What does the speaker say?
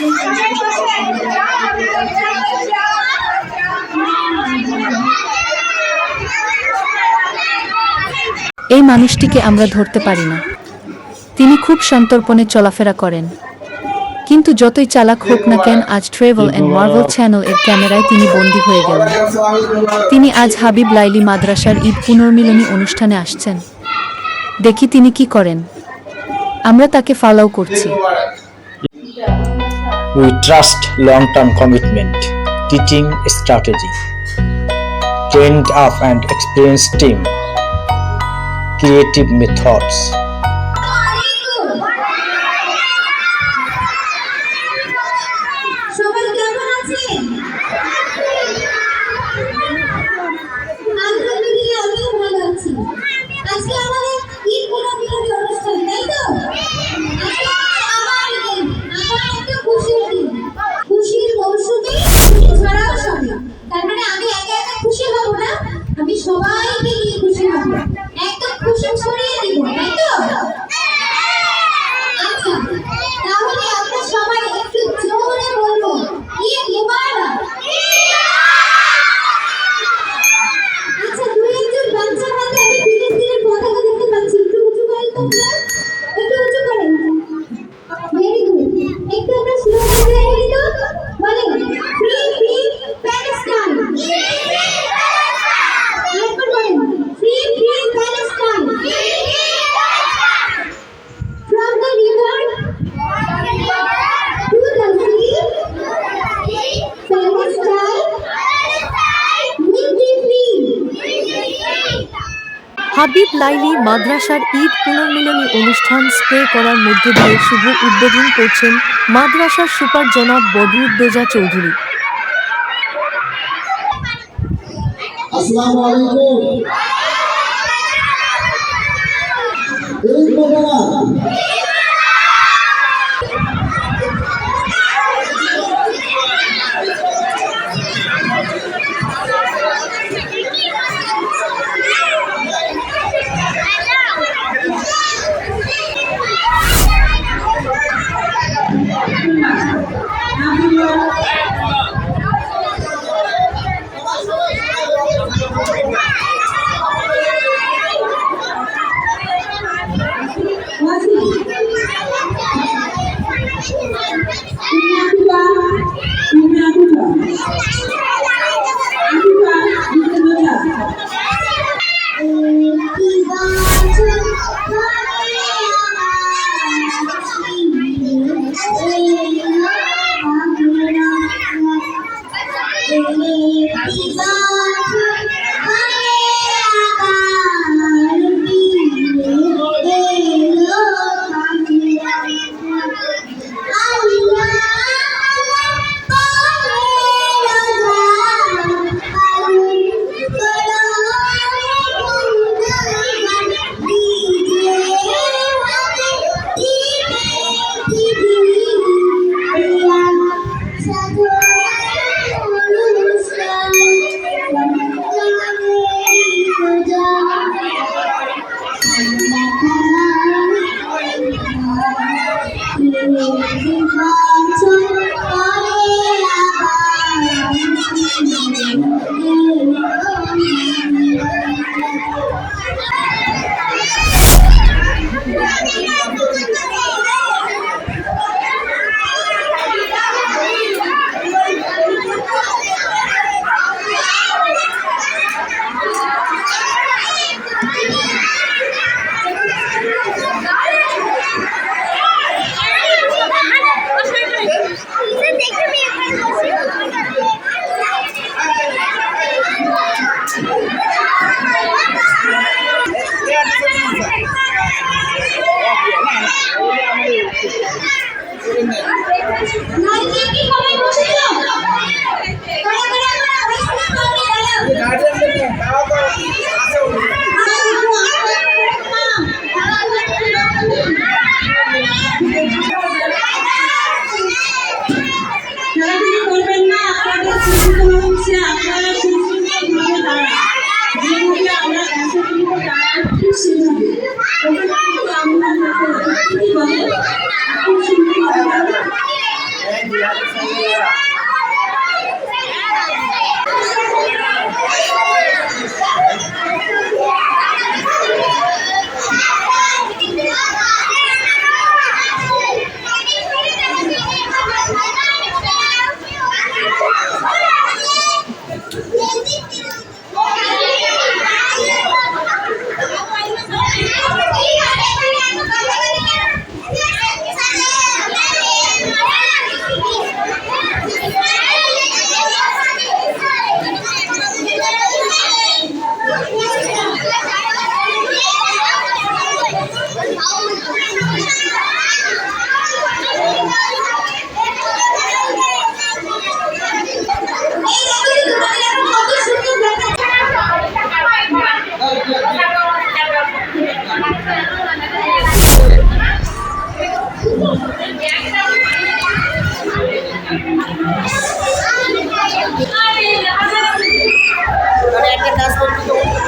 এই মানুষটিকে আমরা ধরতে পারি না। তিনি খুব সন্তর্পণে চলাফেরা করেন। কিন্তু যতই চালাক হোক না কেন, আজ ট্রেভেল অ্যান্ড মার্ভেল চ্যানেল এর ক্যামেরায় তিনি বন্দী হয়ে গেলেন। তিনি আজ হাবিব লাইলি মাদ্রাসার ঈদ পুনর্মিলনী অনুষ্ঠানে আসছেন। দেখি তিনি কি করেন। আমরা তাকে ফলো করছি। We trust long term commitment, teaching strategy, trained up and experienced team, creative methods. Habib Laili মাদ্রাসার ঈদ পুনর্মিলনী অনুষ্ঠান স্প্রে করার মধ্য দিয়ে শুভ উদ্বোধন করছেন মাদ্রাসার সুপার জনাব বদরুদ্দোজা চৌধুরী। আসসালামু আলাইকুম। Bye. 你的心。Obrigada, sem একটা কাজ করতে